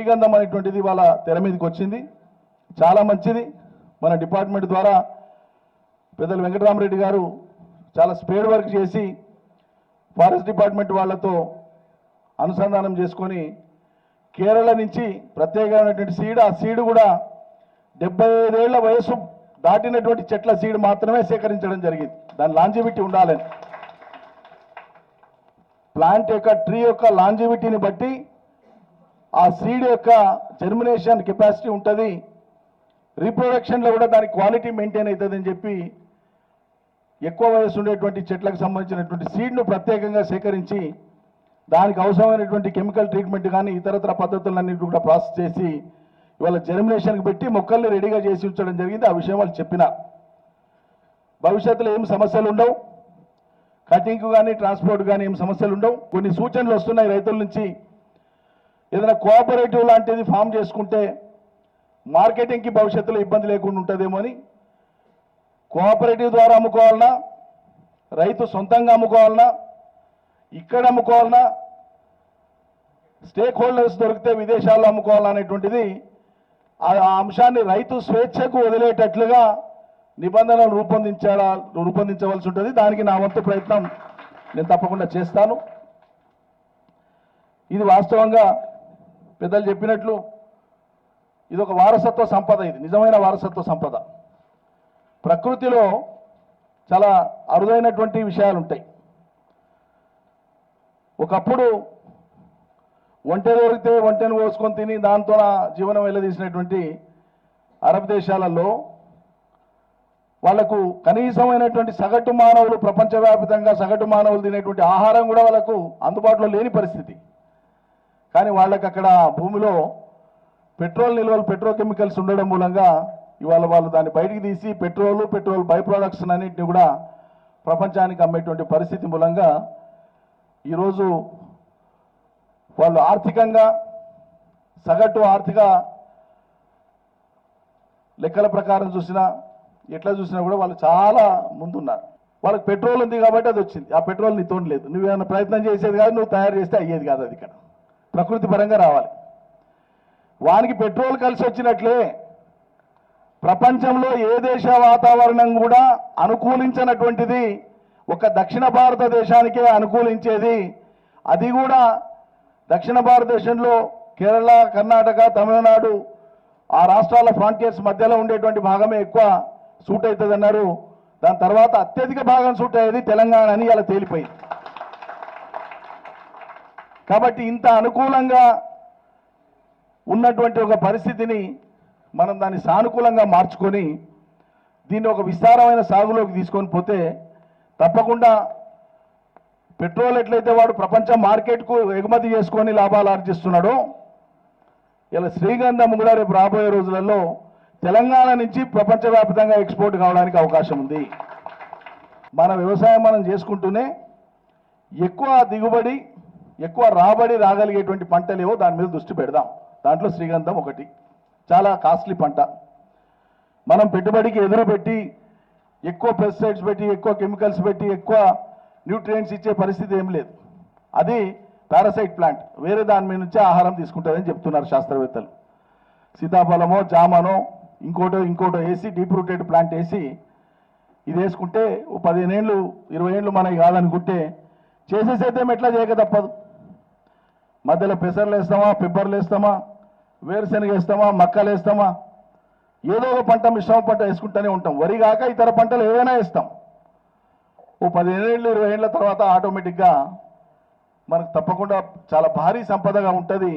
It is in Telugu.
శ్రీగంధం అనేటువంటిది వాళ్ళ తెర మీదకి వచ్చింది. చాలా మంచిది. మన డిపార్ట్మెంట్ ద్వారా పెద్దలు వెంకటరామరెడ్డి గారు చాలా స్పేడ్ వర్క్ చేసి ఫారెస్ట్ డిపార్ట్మెంట్ వాళ్ళతో అనుసంధానం చేసుకొని కేరళ నుంచి ప్రత్యేకమైనటువంటి సీడ్ ఆ సీడ్ కూడా డెబ్బై ఐదేళ్ళ వయసు దాటినటువంటి చెట్ల సీడ్ మాత్రమే సేకరించడం జరిగింది. దాని లాంజివిటీ ఉండాలని. ప్లాంట్ యొక్క ట్రీ యొక్క లాంజివిటీని బట్టి ఆ సీడ్ యొక్క జర్మినేషన్ కెపాసిటీ ఉంటుంది. రీప్రొడక్షన్లో కూడా దాని క్వాలిటీ మెయింటైన్ అవుతుందని చెప్పి ఎక్కువ వయసు ఉండేటువంటి చెట్లకు సంబంధించినటువంటి సీడ్ను ప్రత్యేకంగా సేకరించి దానికి అవసరమైనటువంటి కెమికల్ ట్రీట్మెంట్ కానీ ఇతరతర పద్ధతులన్నింటి కూడా ప్రాసెస్ చేసి ఇవాళ జర్మినేషన్కి పెట్టి మొక్కల్ని రెడీగా చేసి ఉంచడం జరిగింది. ఆ విషయం వాళ్ళు చెప్పిన. భవిష్యత్తులో ఏం సమస్యలు ఉండవు. కటింగ్ కానీ ట్రాన్స్పోర్ట్ కానీ ఏం సమస్యలు ఉండవు. కొన్ని సూచనలు వస్తున్నాయి రైతుల నుంచి. ఏదైనా కోఆపరేటివ్ లాంటిది ఫామ్ చేసుకుంటే మార్కెటింగ్కి భవిష్యత్తులో ఇబ్బంది లేకుండా ఉంటుందేమో అని కోఆపరేటివ్ ద్వారా అమ్ముకోవాలన్నా రైతు సొంతంగా అమ్ముకోవాలన్నా ఇక్కడ అమ్ముకోవాలన్నా స్టేక్ హోల్డర్స్ దొరికితే విదేశాల్లో అమ్ముకోవాలనేటువంటిది ఆ ఆ అంశాన్ని రైతు స్వేచ్ఛకు వదిలేటట్లుగా నిబంధనలు రూపొందించాలా రూపొందించవలసి ఉంటుంది. దానికి నా వంతు ప్రయత్నం నేను తప్పకుండా చేస్తాను. ఇది వాస్తవంగా పెద్దలు చెప్పినట్లు ఇది ఒక వారసత్వ సంపద ఇది నిజమైన వారసత్వ సంపద. ప్రకృతిలో చాలా అరుదైనటువంటి విషయాలు ఉంటాయి ఒకప్పుడు ఒంటె దొరికితే ఒంటెను కోసుకొని తిని దాంతో జీవనం వెళ్ళదీసినటువంటి అరబ్ దేశాలలో వాళ్ళకు కనీసమైనటువంటి సగటు మానవులు ప్రపంచవ్యాప్తంగా సగటు మానవులు తినేటువంటి ఆహారం కూడా వాళ్ళకు అందుబాటులో లేని పరిస్థితి. కానీ వాళ్ళకి అక్కడ భూమిలో పెట్రోల్ నిల్వలు పెట్రోకెమికల్స్ ఉండడం మూలంగా ఇవాళ వాళ్ళు దాన్ని బయటికి తీసి పెట్రోలు పెట్రోల్ బై ప్రోడక్ట్స్ అన్నింటినీ కూడా ప్రపంచానికి అమ్మేటువంటి పరిస్థితి మూలంగా ఈరోజు వాళ్ళు ఆర్థికంగా సగటు ఆర్థిక లెక్కల ప్రకారం చూసినా ఎట్లా చూసినా కూడా వాళ్ళు చాలా ముందున్నారు. వాళ్ళకి పెట్రోల్ ఉంది కాబట్టి అది వచ్చింది. ఆ పెట్రోల్ నీ తోడు లేదు నువ్వేమైనా ప్రయత్నం చేసేది కాదు నువ్వు తయారు చేస్తే అయ్యేది కాదు అది ఇక్కడ. ప్రకృతి పరంగా రావాలి. వానికి పెట్రోల్ కలిసి వచ్చినట్లే ప్రపంచంలో ఏ దేశ వాతావరణం కూడా అనుకూలించినటువంటిది ఒక దక్షిణ భారతదేశానికే అనుకూలించేది. అది కూడా దక్షిణ భారతదేశంలో కేరళ కర్ణాటక తమిళనాడు ఆ రాష్ట్రాల ఫ్రాంటియర్స్ మధ్యలో ఉండేటువంటి భాగమే ఎక్కువ సూట్ అవుతుంది అన్నారు దాని తర్వాత అత్యధిక భాగం సూట్ అయ్యేది తెలంగాణ అని ఇలా తేలిపోయింది. కాబట్టి ఇంత అనుకూలంగా ఉన్నటువంటి ఒక పరిస్థితిని మనం దాన్ని సానుకూలంగా మార్చుకొని దీన్ని ఒక విస్తారమైన సాగులోకి తీసుకొని పోతే తప్పకుండా పెట్రోల్ ఎట్లయితే వాడు ప్రపంచ మార్కెట్కు ఎగుమతి చేసుకొని లాభాలు ఆర్జిస్తున్నాడో ఇలా శ్రీగంధం కూడా రేపు రాబోయే రోజులలో తెలంగాణ నుంచి ప్రపంచవ్యాప్తంగా ఎక్స్పోర్ట్ కావడానికి అవకాశం ఉంది. మన వ్యవసాయం మనం చేసుకుంటూనే ఎక్కువ దిగుబడి ఎక్కువ రాబడి రాగలిగేటువంటి పంటలేవో దాని మీద దృష్టి పెడదాం. దాంట్లో శ్రీగంధం ఒకటి. చాలా కాస్ట్లీ పంట. మనం పెట్టుబడికి ఎదురు పెట్టి ఎక్కువ పెస్టిసైడ్స్ పెట్టి ఎక్కువ కెమికల్స్ పెట్టి ఎక్కువ న్యూట్రియంట్స్ ఇచ్చే పరిస్థితి ఏం లేదు. అది పారాసైట్ ప్లాంట్ వేరే దాని మీద నుంచే ఆహారం తీసుకుంటుందని చెప్తున్నారు శాస్త్రవేత్తలు. సీతాఫలమో జామనో ఇంకోటో ఇంకోటో వేసి డీప్ రూటెడ్ ప్లాంట్ వేసి ఇది వేసుకుంటే పదిహేనేళ్ళు పదిహేను ఏళ్ళు ఇరవై ఏళ్ళు మనకి కాదనుకుంటే చేసే సేద్యం ఎట్లా చేయక తప్పదు. మధ్యలో పెసర్లు వేస్తామా పిబ్బర్లు వేస్తామా వేరుశనగ వేస్తామా మక్కలు వేస్తామా? ఏదో ఒక పంట మిశ్రమ పంట వేసుకుంటూనే ఉంటాం. వరి కాక ఇతర పంటలు ఏవైనా వేస్తాం. ఓ పదిహేను ఏళ్ళు ఇరవై ఏళ్ళ తర్వాత ఆటోమేటిక్గా మనకు తప్పకుండా చాలా భారీ సంపదగా ఉంటుంది.